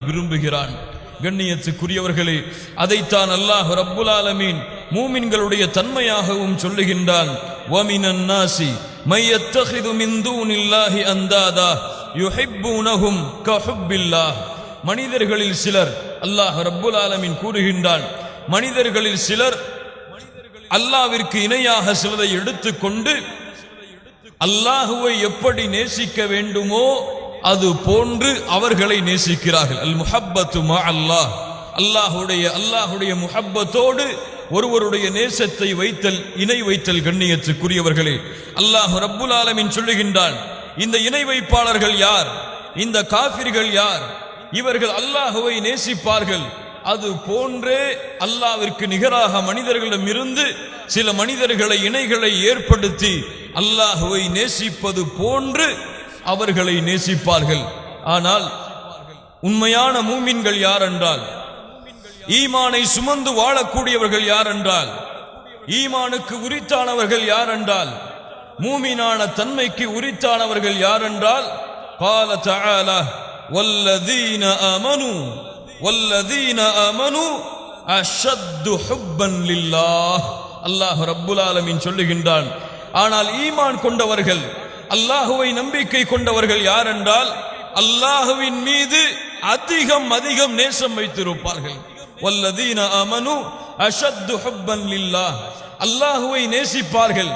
விரும்புகிறான். கண்ணியத்துக்குரியவர்களே அதைத்தான் அல்லாஹ் ரப்புல் ஆலமீன் மூமின்களுடைய தன்மையாகவும் சொல்லுகின்றான். வமினன் நாசி மையத்தஹிது மின் தூனில்லாஹி அந்தாதா யுஹிப்பூனஹும் கஹுப்பில்லாஹ். மனிதர்களில் சிலர் அல்லாஹ் ரப்புல் ஆலமீன் கூறுகின்றான் மனிதர்களில் சிலர் அல்லாவிற்கு இணையாக சிலதை எடுத்துக்கொண்டு அல்லாஹுவை எப்படி நேசிக்க வேண்டுமோ அது போன்று அவர்களை நேசிக்கிறார்கள். அல் முஹப்பத்து மா அல்லாஹ். அல்லாஹுடைய அல்லாஹுடைய முஹப்பத்தோடு ஒருவருடைய நேசத்தை வைத்தல் இணை வைத்தல் கண்ணியத்துக்குரியவர்களே. அல்லாஹ் ரப்புல் ஆலமின் சொல்லுகின்றான் இந்த இணை வைப்பாளர்கள் யார்? இந்த காபிர்கள் யார்? இவர்கள் அல்லாஹுவை நேசிப்பார்கள். அது போன்றே அல்லாவிற்கு நிகராக மனிதர்களிடமிருந்து சில மனிதர்களை இணைகளை ஏற்படுத்தி அல்லாஹுவை நேசிப்பது போன்று அவர்களை நேசிப்பார்கள் ஆனால் உண்மையான மூமின்கள் யார் என்றால் ஈமானை சுமந்து வாழக்கூடியவர்கள் யார் என்றால் ஈமானுக்கு உரித்தானவர்கள் யார் என்றால் மூமினான தன்மைக்கு உரித்தானவர்கள் யார் என்றால் قال تعالى والذين آمنوا والذين آمنوا أشد حبا لله அல்லாஹ் ரப்புல் ஆலமீன் சொல்லுகின்றான் ஆனால் ஈமான் கொண்டவர்கள் அல்லாஹுவை நம்பிக்கை கொண்டவர்கள் யார் என்றால் அல்லாஹுவின் மீது அதிகம் அதிகம் நேசம் வைத்திருப்பார்கள். வல்லதீன அமனு அஷத்து லில்லாஹ். அல்லாஹுவை நேசிப்பார்கள்.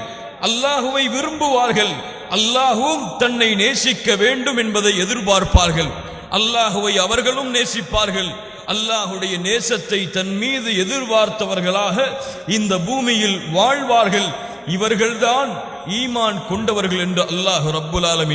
அல்லாஹுவை விரும்புவார்கள். அல்லாஹுவும் தன்னை நேசிக்க வேண்டும் என்பதை எதிர்பார்ப்பார்கள். அல்லாஹுவை அவர்களும் நேசிப்பார்கள். அல்லாஹுடைய நேசத்தை தன் மீது எதிர்பார்த்தவர்களாக இந்த பூமியில் வாழ்வார்கள். இவர்கள்தான் ஈமான் கொண்டவர்கள் என்று அல்லாஹ் ரப்புல் ஆலமி